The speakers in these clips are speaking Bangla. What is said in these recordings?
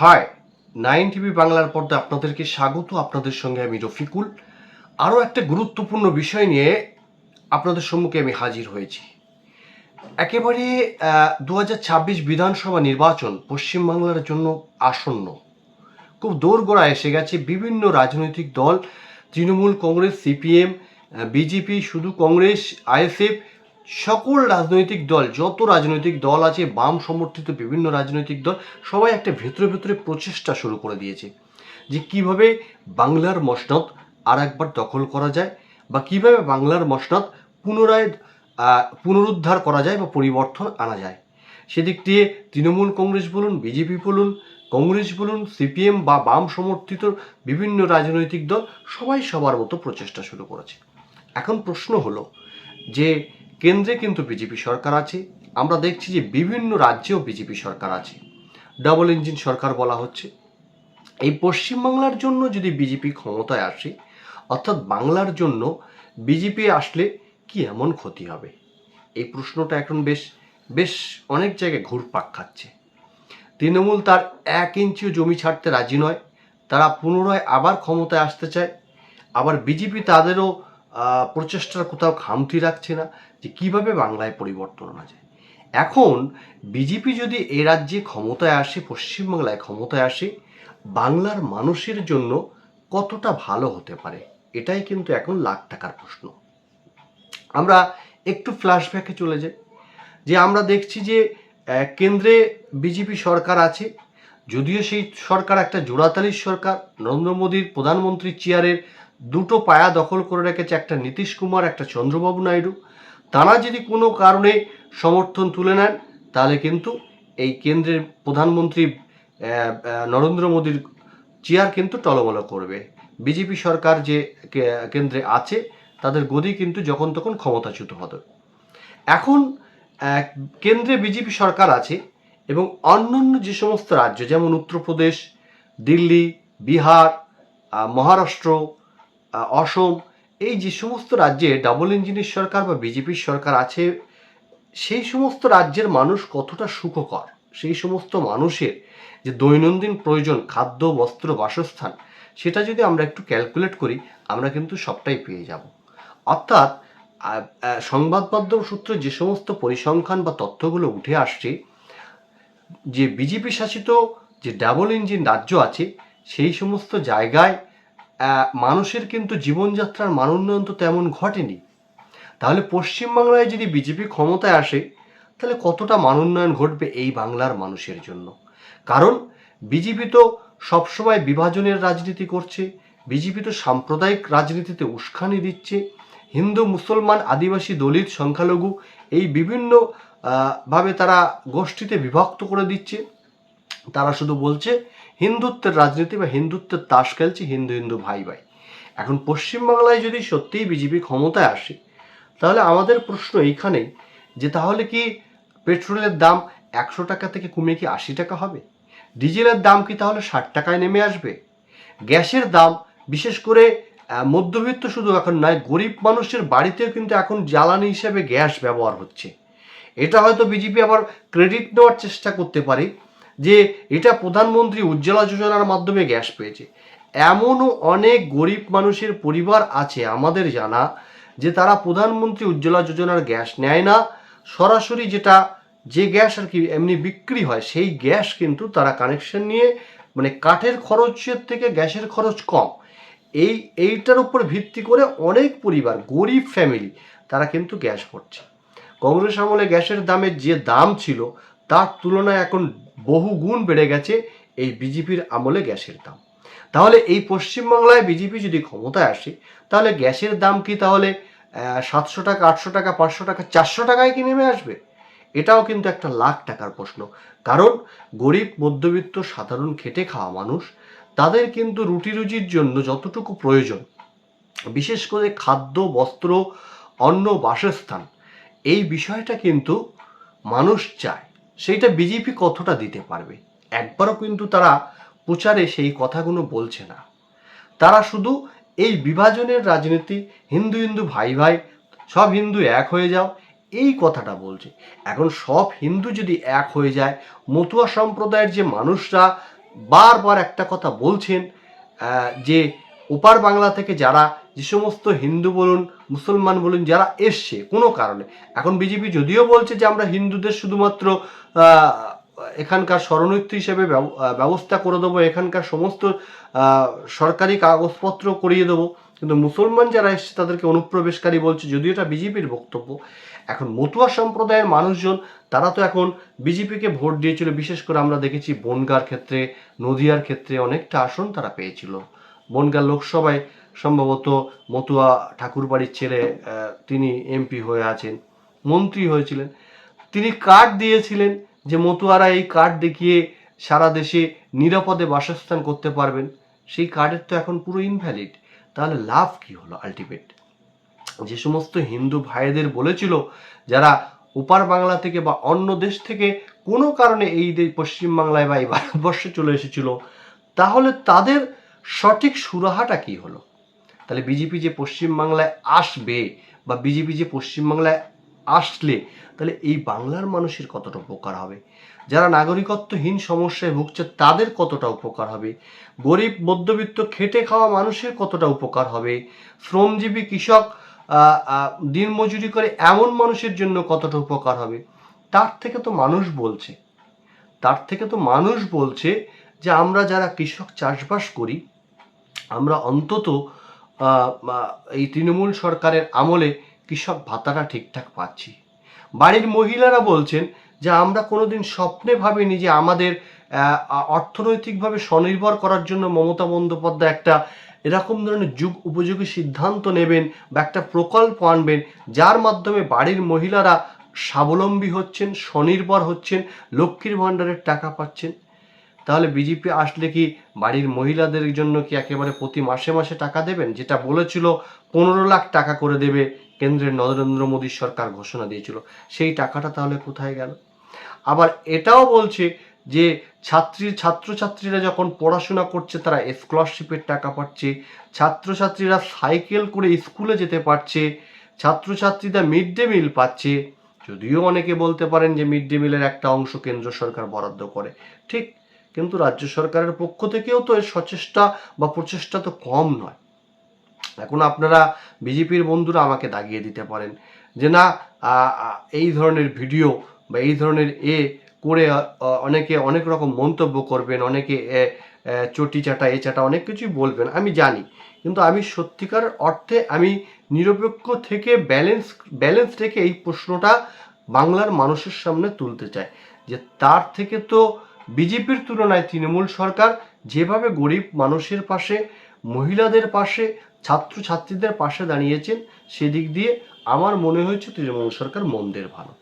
হাই নাইন টিভি বাংলার পর্দায় আপনাদেরকে স্বাগত। আপনাদের সঙ্গে আমি রফিকুল। আরও একটা গুরুত্বপূর্ণ বিষয় নিয়ে আপনাদের সম্মুখে আমি হাজির হয়েছি। একেবারে দু হাজার ছাব্বিশ বিধানসভা নির্বাচন পশ্চিমবাংলার জন্য আসন্ন। খুব দোরগোড়া এসে গেছে বিভিন্ন রাজনৈতিক দল, তৃণমূল কংগ্রেস, সিপিএম বিজেপি, শুধু কংগ্রেস, আইএসএফ সকল রাজনৈতিক দল, যত রাজনৈতিক দল আছে, বাম সমর্থিত বিভিন্ন রাজনৈতিক দল, সবাই একটা ভেতরে ভেতরে প্রচেষ্টা শুরু করে দিয়েছে যে কীভাবে বাংলার মসনদ আর একবার দখল করা যায় বা কীভাবে বাংলার মসনদ পুনরায় পুনরুদ্ধার করা যায় বা পরিবর্তন আনা যায়। সেদিক দিয়ে তৃণমূল কংগ্রেস বলুন, বিজেপি বলুন, কংগ্রেস বলুন, সিপিএম বা বাম সমর্থিত বিভিন্ন রাজনৈতিক দল সবাই সবার মতো প্রচেষ্টা শুরু করেছে। এখন প্রশ্ন হলো যে কেন্দ্রে কিন্তু বিজেপি সরকার আছে। আমরা দেখছি যে বিভিন্ন রাজ্যেও বিজেপি সরকার আছে। ডাবল ইঞ্জিন সরকার বলা হচ্ছে। এই পশ্চিমবাংলার জন্য যদি বিজেপি ক্ষমতায় আসে, অর্থাৎ বাংলার জন্য বিজেপি আসলে কি এমন ক্ষতি হবে? এই প্রশ্নটা এখন বেশ বেশ অনেক জায়গায় ঘুরপাক খাচ্ছে। তৃণমূল তার এক ইঞ্চিও জমি ছাড়তে রাজি নয়। তারা পুনরায় আবার ক্ষমতায় আসতে চায়। আবার বিজেপি তাদেরও প্রচেষ্টার কোথাও খামতি রাখছে না যে কীভাবে বাংলায় পরিবর্তন আনা যায়। এখন বিজেপি যদি এ রাজ্যে ক্ষমতায় আসে, পশ্চিমবাংলায় ক্ষমতায় আসে, বাংলার মানুষের জন্য কতটা ভালো হতে পারে? এটাই কিন্তু এখন লাখ টাকার প্রশ্ন। আমরা একটু ফ্ল্যাশব্যাকে চলে যাই। যে আমরা দেখছি যে কেন্দ্রে বিজেপি সরকার আছে, যদিও সেই সরকার একটা জোড়াতালির সরকার, নরেন্দ্র মোদীর প্রধানমন্ত্রী চেয়ারের দুটো পায়া দখল করে রেখেছে একটা নীতিশ কুমার, একটা চন্দ্রবাবু নাইডু। তারা যদি কোনো কারণে সমর্থন তুলে নেন, তাহলে কিন্তু এই কেন্দ্রের প্রধানমন্ত্রী নরেন্দ্র মোদীর চেয়ার কিন্তু টলমল করবে। বিজেপি সরকার যে কেন্দ্রে আছে, তাদের গদি কিন্তু যখন তখন ক্ষমতাচ্যুত হবে। এখন কেন্দ্রে বিজেপি সরকার আছে এবং অন্যান্য যে সমস্ত রাজ্য, যেমন উত্তরপ্রদেশ, দিল্লি, বিহার মহারাষ্ট্র অসম, এই যে সমস্ত রাজ্যে ডাবল ইঞ্জিনের সরকার বা বিজেপির সরকার আছে, সেই সমস্ত রাজ্যের মানুষ কতটা সুখকর? সেই সমস্ত মানুষের যে দৈনন্দিন প্রয়োজন, খাদ্য, বস্ত্র, বাসস্থান, সেটা যদি আমরা একটু ক্যালকুলেট করি, আমরা কিন্তু সবটাই পেয়ে যাব। অর্থাৎ সংবাদ মাধ্যম সূত্রে যে সমস্ত পরিসংখ্যান বা তথ্যগুলো উঠে আসছে, যে বিজেপি শাসিত যে ডাবল ইঞ্জিন রাজ্য আছে, সেই সমস্ত জায়গায় মানুষের কিন্তু জীবনযাত্রার মান উন্নয়ন তো তেমন ঘটেনি। তাহলে পশ্চিমবাংলায় যদি বিজেপি ক্ষমতায় আসে, তাহলে কতটা মান উন্নয়ন ঘটবে এই বাংলার মানুষের জন্য? কারণ বিজেপি তো সবসময় বিভাজনের রাজনীতি করছে, বিজেপি তো সাম্প্রদায়িক রাজনীতিতে উস্কানি দিচ্ছে, হিন্দু, মুসলমান, আদিবাসী, দলিত, সংখ্যালঘু এই বিভিন্ন ভাবে তারা গোষ্ঠীতে বিভক্ত করে দিচ্ছে। তারা শুধু বলছে, হিন্দুত্বের রাজনীতি বা হিন্দুত্বের তাস খেলছে, হিন্দু হিন্দু ভাই ভাই। এখন পশ্চিমবাংলায় যদি সত্যিই বিজেপি ক্ষমতায় আসে, তাহলে আমাদের প্রশ্ন এইখানেই যে তাহলে কি পেট্রোলের দাম একশো টাকা থেকে কমে কি আশি টাকা হবে? ডিজেলের দাম কি তাহলে ষাট টাকায় নেমে আসবে? গ্যাসের দাম বিশেষ করে মধ্যবিত্ত শুধু এখন নয়, গরিব মানুষের বাড়িতেও কিন্তু এখন জ্বালানি হিসেবে গ্যাস ব্যবহার হচ্ছে। এটা হয়তো বিজেপি আবার ক্রেডিট নেওয়ার চেষ্টা করতে পারে যে এটা প্রধানমন্ত্রী উজ্জ্বলা যোজনার মাধ্যমে গ্যাস পেয়েছে। এমনও অনেক গরিব মানুষের পরিবার আছে আমাদের জানা, যে তারা প্রধানমন্ত্রী উজ্জ্বলা যোজনার গ্যাস নেয় না। সরাসরি যেটা, যে গ্যাস আর কি এমনি বিক্রি হয়, সেই গ্যাস কিন্তু তারা কানেকশন নিয়ে মানে কাঠের খরচের থেকে গ্যাসের খরচ কম। এই, এইটার উপর ভিত্তি করে অনেক পরিবার, গরিব ফ্যামিলি তারা কিন্তু গ্যাস ভরছে কংগ্রেস আমলে গ্যাসের দামের যে দাম ছিল, তার তুলনায় এখন বহু গুণ বেড়ে গেছে এই বিজেপির আমলে গ্যাসের দাম। তাহলে এই পশ্চিমবাংলায় বিজেপি যদি ক্ষমতায় আসে, তাহলে গ্যাসের দাম কি তাহলে সাতশো টাকা, আটশো টাকা, পাঁচশো টাকা, চারশো টাকায় কি নেমে আসবে? এটাও কিন্তু একটা লাখ টাকার প্রশ্ন। কারণ গরিব, মধ্যবিত্ত, সাধারণ, খেটে খাওয়া মানুষ, তাদের কিন্তু রুটি রুজির জন্য যতটুকু প্রয়োজন, বিশেষ করে খাদ্য, বস্ত্র, অন্ন, বাসস্থান, এই বিষয়টা কিন্তু মানুষ চায়। সেইটা বিজেপি কতটা দিতে পারবে? একবারও কিন্তু তারা প্রচারে সেই কথাগুলো বলছে না। তারা শুধু এই বিভাজনের রাজনীতি, হিন্দু হিন্দু ভাই ভাই, সব হিন্দু এক হয়ে যাও, এই কথাটা বলছে। এখন সব হিন্দু যদি এক হয়ে যায়, মতুয়া সম্প্রদায়ের যে মানুষরা বারবার একটা কথা বলছেন যে ওপার বাংলা থেকে যারা যে সমস্ত হিন্দু বলুন, মুসলমান বলুন, যারা এসছে কোনো কারণে, এখন বিজেপি যদিও বলছে যে আমরা হিন্দুদের শুধুমাত্র এখানকার শরণার্থী হিসেবে ব্যব- ব্যবস্থা করে দেবো, এখানকার সমস্ত সরকারি কাগজপত্র করিয়ে দেবো, কিন্তু মুসলমান যারা এসছে তাদেরকে অনুপ্রবেশকারী বলছে, যদিও এটা বিজেপির বক্তব্য। এখন মতুয়া সম্প্রদায়ের মানুষজন, তারা তো এখন বিজেপিকে ভোট দিয়েছিল, বিশেষ করে আমরা দেখেছি বনগার ক্ষেত্রে, নদিয়ার ক্ষেত্রে অনেকটা আসন তারা পেয়েছিল। বনগাঁ লোকসভায় সম্ভবত মতুয়া ঠাকুরবাড়ির ছেলে তিনি এমপি হয়ে আছেন, মন্ত্রী হয়েছিলেন। তিনি কার্ড দিয়েছিলেন যে মতুয়ারা এই কার্ড দেখিয়ে সারা দেশে নিরাপদে বাসস্থান করতে পারবেন। সেই কার্ডের তো এখন পুরো ইনভ্যালিড তাহলে লাভ কি হলো আলটিমেট যে সমস্ত হিন্দু ভাইদের বলেছিল, যারা ওপার বাংলা থেকে বা অন্য দেশ থেকে কোনো কারণে এই পশ্চিমবাংলায় বা এই ভারতবর্ষে চলে এসেছিল, তাহলে তাদের সঠিক সুরাহাটা কি হলো? তাহলে বিজেপি যে পশ্চিমবাংলায় আসবে বা বিজেপি যে পশ্চিমবাংলায় আসলে, তাহলে এই বাংলার মানুষের কতটা উপকার হবে? যারা নাগরিকত্বহীন সমস্যায় ভুগছে, তাদের কতটা উপকার হবে? গরিব, মধ্যবিত্ত, খেটে খাওয়া মানুষের কতটা উপকার হবে? শ্রমজীবী, কৃষক দিনমজুরি করে এমন মানুষের জন্য কতটা উপকার হবে? তার থেকে তো মানুষ বলছে। তার থেকে তো মানুষ বলছে যে আমরা যারা কৃষক চাষবাস করি আমরা অন্তত এই তৃণমূল সরকারের আমলে কৃষক ভাতাটা ঠিকঠাক পাচ্ছি। বাড়ির মহিলারা বলছেন যে আমরা কোনোদিন স্বপ্নে ভাবিনি যে আমাদের অর্থনৈতিকভাবে স্বনির্ভর করার জন্য মমতা বন্দ্যোপাধ্যায় একটা এরকম ধরনের যুগ উপযোগী সিদ্ধান্ত নেবেন বা একটা প্রকল্প আনবেন, যার মাধ্যমে বাড়ির মহিলারা স্বাবলম্বী হচ্ছেন, স্বনির্ভর হচ্ছেন, লক্ষ্মীর ভাণ্ডারের টাকা পাচ্ছেন। তাহলে বিজেপি আসলে কি বাড়ির মহিলাদের জন্য কি একেবারে প্রতি মাসে মাসে টাকা দেবেন? যেটা বলেছিল, পনেরো লাখ টাকা করে দেবে কেন্দ্রের নরেন্দ্র মোদীর সরকার ঘোষণা দিয়েছিল। সেই টাকাটা তাহলে কোথায় গেল? আবার এটাও বলছে যে, ছাত্রী, ছাত্রছাত্রীরা যখন পড়াশোনা করছে, তারা স্কলারশিপের টাকা পাচ্ছে। ছাত্রছাত্রীরা সাইকেল করে স্কুলে যেতে পারছে। ছাত্রছাত্রীরা মিড ডে মিল পাচ্ছে। যদিও অনেকে বলতে পারেন যে মিড ডে মিলের একটা অংশ কেন্দ্র সরকার বরাদ্দ করে। ঠিক কিন্তু রাজ্য সরকারের পক্ষ থেকেও তো এর সচেষ্টা বা প্রচেষ্টা তো কম নয়। এখন আপনারা বিজেপির বন্ধুরা আমাকে দাগিয়ে দিতে পারেন যে না এই ধরনের ভিডিও বা এই ধরনের এ করে অনেকে অনেক রকম মন্তব্য করবেন, অনেকে চটি চাটা, এ চাটা অনেক কিছুই বলবেন, আমি জানি। কিন্তু আমি সত্যিকার অর্থে আমি নিরপেক্ষ থেকে ব্যালেন্স ব্যালেন্স রেখে এই প্রশ্নটা বাংলার মানুষের সামনে তুলতে চাই যে তার থেকে তো বিজেপির তুলনায় তৃণমূল সরকার যেভাবে গরিব মানুষের পাশে, মহিলাদের পাশে, ছাত্রছাত্রীদের পাশে দাঁড়িয়েছেন, সেদিক দিয়ে আমার মনে হয়েছে তৃণমূল সরকার মন্দের ভালো।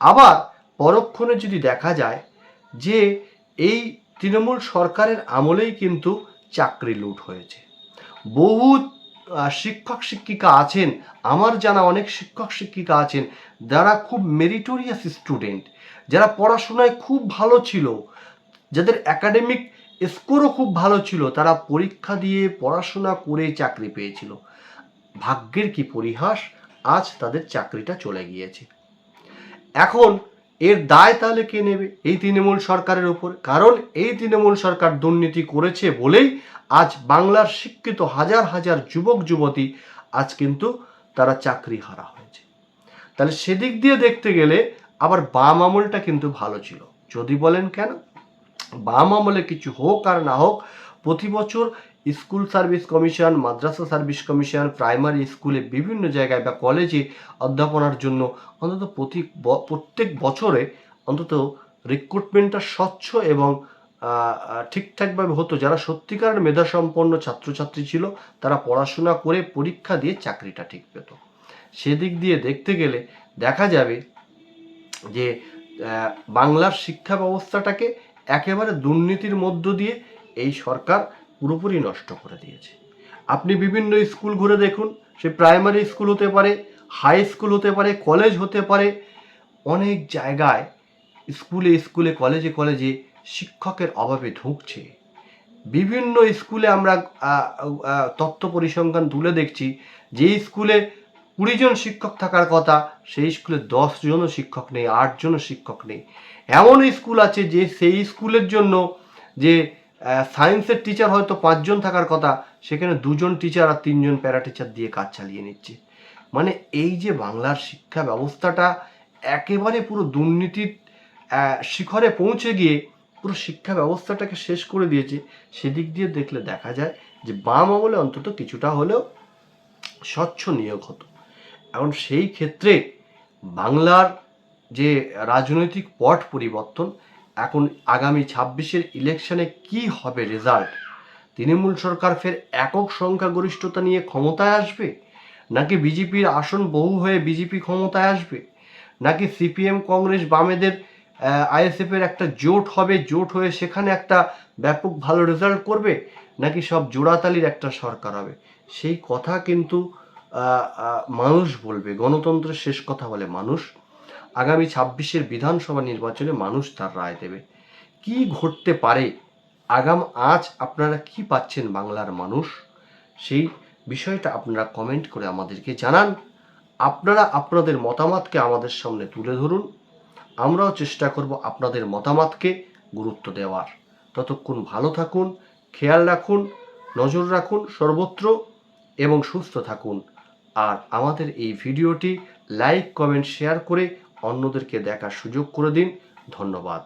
আবার পরক্ষণে যদি দেখা যায় যে এই তৃণমূল সরকারের আমলেই কিন্তু চাকরি লুট হয়েছে। বহু শিক্ষক শিক্ষিকা আছেন, আমার জানা অনেক শিক্ষক শিক্ষিকা আছেন, যারা খুব মেরিটোরিয়াস স্টুডেন্ট যারা পড়াশোনায় খুব ভালো ছিল, যাদের একাডেমিক স্কোরও খুব ভালো ছিল, তারা পরীক্ষা দিয়ে পড়াশোনা করে চাকরি পেয়েছিল। ভাগ্যের কি পরিহাস? আজ তাদের চাকরিটা চলে গিয়েছে। এখন এর দায় তাহলে কে নেবে? এই তৃণমূল সরকারের উপর কারণ এই তৃণমূল সরকার দুর্নীতি করেছে বলেই আজ বাংলার শিক্ষিত হাজার হাজার যুবক, যুবতী আজ কিন্তু তারা চাকরি হারা হয়েছে। তাহলে সেদিক দিয়ে দেখতে গেলে আবার বাম আমলটা কিন্তু ভালো ছিল। যদি বলেন কেন? বাম আমলে কিছু হোক আর না হোক, প্রতি বছর স্কুল সার্ভিস কমিশন, মাদ্রাসা সার্ভিস কমিশন, প্রাইমারি স্কুলে বিভিন্ন জায়গায় বা কলেজে অধ্যাপনার জন্য অন্তত প্রতি প্রত্যেক বছরে অন্তত রিক্রুটমেন্টটা স্বচ্ছ এবং ঠিকঠাকভাবে হতো। যারা সত্যিকার মেধাসম্পন্ন ছাত্রছাত্রী ছিল, তারা পড়াশোনা করে পরীক্ষা দিয়ে চাকরিটা ঠিক পেত। সেদিক দিয়ে দেখতে গেলে দেখা যাবে যে বাংলার শিক্ষা ব্যবস্থাটাকে একেবারে দুর্নীতির মধ্য দিয়ে এই সরকার পুরোপুরি নষ্ট করে দিয়েছে। আপনি বিভিন্ন স্কুল ঘুরে দেখুন, সে প্রাইমারি স্কুল হতে পারে, হাই স্কুল হতে পারে, কলেজ হতে পারে, অনেক জায়গায় স্কুলে স্কুলে, কলেজে কলেজে শিক্ষকের অভাবে ঢুকছে। বিভিন্ন স্কুলে আমরা তথ্য পরিসংখ্যান তুলে দেখছি, যে স্কুলে কুড়ি জন শিক্ষক থাকার কথা, সেই স্কুলে দশ জনও শিক্ষক নেই, আট জনও শিক্ষক নেই। এমন স্কুল আছে যে, সেই স্কুলের জন্য যে সায়েন্সের টিচার হয়তো পাঁচজন থাকার কথা, সেখানে দুজন টিচার আর তিনজন প্যারা টিচার দিয়ে কাজ চালিয়ে নিচ্ছে। মানে এই যে বাংলার শিক্ষা ব্যবস্থাটা একেবারে পুরো দুর্নীতির শিখরে পৌঁছে গিয়ে পুরো শিক্ষা ব্যবস্থাটাকে শেষ করে দিয়েছে, সেদিক দিয়ে দেখলে দেখা যায় যে বাম আমলে অন্তত কিছুটা হলেও স্বচ্ছ নিয়োগ হতো। এখন সেই ক্ষেত্রে বাংলার যে রাজনৈতিক পট পরিবর্তন, এখন আগামী ছাব্বিশের ইলেকশনে কি হবে রেজাল্ট? তৃণমূল সরকার ফের একক সংখ্যাগরিষ্ঠতা নিয়ে ক্ষমতায় আসবে? নাকি বিজেপির আসন বহু হয়ে বিজেপি ক্ষমতায় আসবে? নাকি সিপিএম, কংগ্রেস, বামেদের আইএসএফ এর একটা জোট হবে, জোট হয়ে সেখানে একটা ব্যাপক ভালো রেজাল্ট করবে? নাকি সব জোড়াতালির একটা সরকার হবে? সেই কথা কিন্তু মানুষ বলবে, গণতন্ত্রের শেষ কথা বলে মানুষ। আগামী ছাব্বিশের বিধানসভা নির্বাচনে মানুষ তার রায় দেবে। কি ঘটতে পারে? আগাম, আজ আপনারা কি পাচ্ছেন বাংলার মানুষ? সেই বিষয়টা আপনারা কমেন্ট করে আমাদেরকে জানান। আপনারা আপনাদের মতামতকে আমাদের সামনে তুলে ধরুন। আমরাও চেষ্টা করব আপনাদের মতামতকে গুরুত্ব দেওয়ার। ততক্ষণ ভালো থাকুন, খেয়াল রাখুন, নজর রাখুন সর্বত্র এবং সুস্থ থাকুন। আর আমাদের এই ভিডিওটি লাইক কমেন্ট শেয়ার করে অন্যদেরকে দেখার সুযোগ করে দিন। ধন্যবাদ।